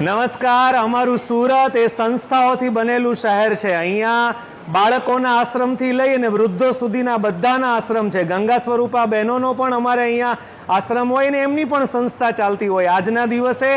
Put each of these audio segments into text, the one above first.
નમસ્કાર, અમારું સુરત એ સંસ્થાઓથી બનેલું શહેર છે. અહીંયા બાળકોના આશ્રમથી લઈ અને વૃદ્ધો સુધીના બધાના આશ્રમ છે. ગંગા સ્વરૂપા બહેનોનો પણ અમારે અહીંયા આશ્રમ હોય ને એમની પણ સંસ્થા ચાલતી હોય. આજના દિવસે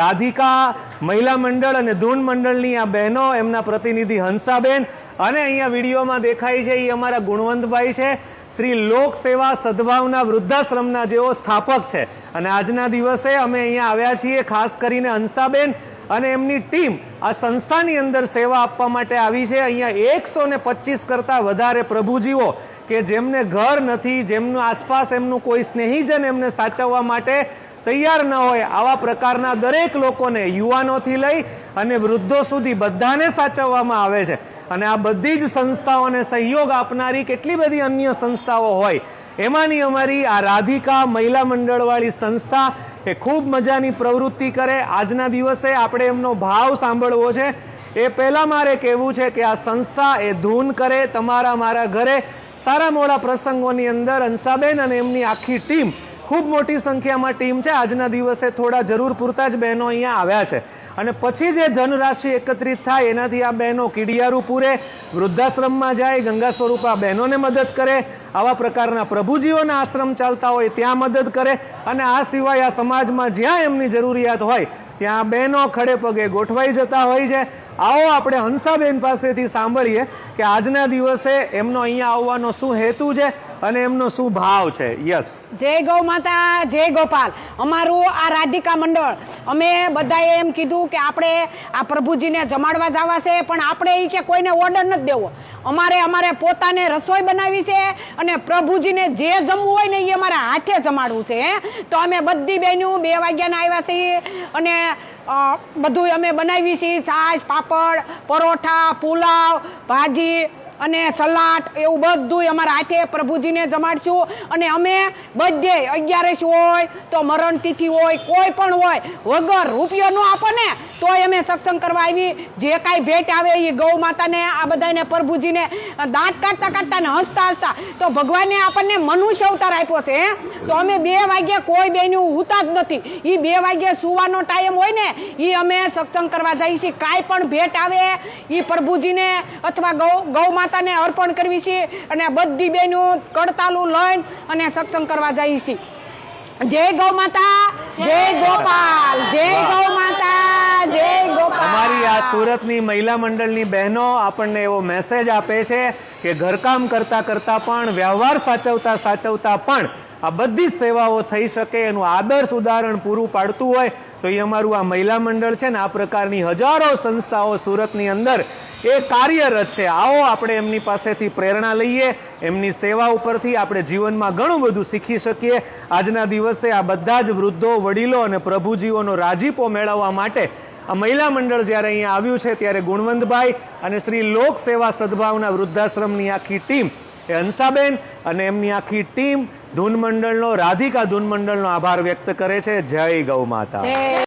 રાધિકા મહિલા મંડળ અને ધૂન મંડળની આ બહેનો એમના પ્રતિનિધિ હંસાબેન અને અહીંયા વિડીયોમાં દેખાય છે, એ અમારા ગુણવંતભાઈ છે. શ્રી લોક સેવા સદભાવના વૃદ્ધાશ્રમના જેઓ સ્થાપક છે. અને આજના દિવસે અમે અહીંયા આવ્યા છીએ ખાસ કરીને હંસાબેન અને એમની ટીમ આ સંસ્થાની અંદર સેવા આપવા માટે આવી છે. અહીંયા એકસો ને પચીસ કરતાં વધારે પ્રભુજીઓ કે જેમને ઘર નથી, જેમનું આસપાસ એમનું કોઈ સ્નેહીજન એમને સાચવવા માટે તૈયાર ન હોય, આવા પ્રકારના દરેક લોકોને યુવાનોથી લઈ અને વૃદ્ધો સુધી બધાને સાચવવામાં આવે છે. અને આ બધી જ સંસ્થાઓને સહયોગ આપનારી કેટલી બધી અન્ય સંસ્થાઓ હોય, એમાંની અમારી આ રાધિકા મહિલા મંડળવાળી સંસ્થા એ ખૂબ મજાની પ્રવૃત્તિ કરે. આજના દિવસે આપણે એમનો ભાવ સાંભળવો છે. એ પહેલાં મારે કહેવું છે કે આ સંસ્થા એ ધૂન કરે તમારા મારા ઘરે. સારા મોડા પ્રસંગોની અંદર અંસાબેન અને એમની આખી ટીમ, ખૂબ મોટી સંખ્યામાં ટીમ છે. આજના દિવસે થોડા જરૂર પૂરતા જ બહેનો અહીંયા આવ્યા છે. અને પછી જે ધનરાશિ એકત્રિત થાય, એનાથી આ બહેનો કીડિયારું પૂરે, વૃદ્ધાશ્રમમાં જાય, ગંગા સ્વરૂપા બહેનોને મદદ કરે, આવા પ્રકારના પ્રભુજીઓના આશ્રમ ચાલતા હોય, ત્યાં મદદ કરે અને આ સિવાય આ સમાજમાં જ્યાં એમની જરૂરિયાત હોય, ત્યાં બહેનો ખડે પગે ગોઠવાઈ જતા હોય છે. આવો આપણે હંસાબેન પાસેથી સાંભળીએ કે આજના દિવસે એમનો અહીંયા આવવાનો શું હેતુ છે અને એમનો શું ભાવ છે? યસ જય ગૌ માતા, જય ગોપાલ. અમારું આ રાધિકા મંડળ, અમે બધાએ એમ કીધું કે આપણે આ પ્રભુજીને જમાડવા જવા છે, પણ આપણે એ કે કોઈને ઓર્ડર નથી દેવો. અમારે અમારે પોતાને રસોઈ બનાવી છે અને પ્રભુજીને જે જમવું હોય ને એ અમારે હાથે જમાડવું છે તો અમે બધી બહેનો બે વાગ્યાના આવ્યા છીએ અને બધું અમે બનાવી છીએ છાશ પાપડ પરોઠા પુલાવ ભાજી અને સલાડ એવું બધું અમારા હાથે પ્રભુજીને જમાડશું. અને અમે બધે અગિયારસ હોય તો મરણ તિથિ હોય, કોઈ પણ હોય, વગર રૂપિયો ન આપો ને, તોય અમે સત્સંગ કરવા આવી. જે કાંઈ ભેટ આવે એ ગૌ માતાને, આ બધાને પ્રભુજીને દાંત કાઢતા કાઢતા ને હસતા હસતા, તો ભગવાને આપણને મનુષ્ય અવતાર આપ્યો છે તો અમે બે વાગ્યે કોઈ બેનું હુતા જ નથી. એ બે વાગ્યે સુવાનો ટાઈમ હોય ને એ અમે સત્સંગ કરવા જઈએ છીએ કાંઈ પણ ભેટ આવે એ પ્રભુજીને અથવા ગૌ ગૌ માતાને અર્પણ કરવી છે અને બધી બહેનો કડતાલું લઈને અને સત્સંગ કરવા જઈએ છીએ જય ગૌ માતા જય ગોપાલ જય ગૌ માતા જય ગોપાલ. અમારી આ સુરતની મહિલા મંડળની બહેનો આપણને એવો મેસેજ આપે છે કે ઘરકામ કરતા કરતા પણ વ્યવહાર સાચવતા સાચવતા પણ આ બધી જ સેવાઓ થઈ શકે એનું આદર્શ ઉદાહરણ પૂરું પાડતું હોય. તો એ અમારું આ મહિલા મંડળ છે ને આ પ્રકારની હજારો સંસ્થાઓ સુરતની અંદર એ કાર્યરત છે. આવો આપણે એમની પાસેથી પ્રેરણા લઈએ. એમની સેવા ઉપરથી આપણે જીવનમાં ઘણું બધું શીખી શકીએ. આજના દિવસે આ બધા જ વૃદ્ધો, વડીલો અને પ્રભુજીઓનો રાજીપો મેળવવા માટે આ મહિલા મંડળ જ્યારે અહીંયા આવ્યું છે ત્યારે ગુણવંતભાઈ અને શ્રી લોક સેવા સદભાવના વૃદ્ધાશ્રમની આખી ટીમ એ હંસાબેન અને એમની આખી ટીમ ધૂન મંડળનો, રાધિકા ધૂન મંડળનો આભાર વ્યક્ત કરે છે. જય ગૌ માતા.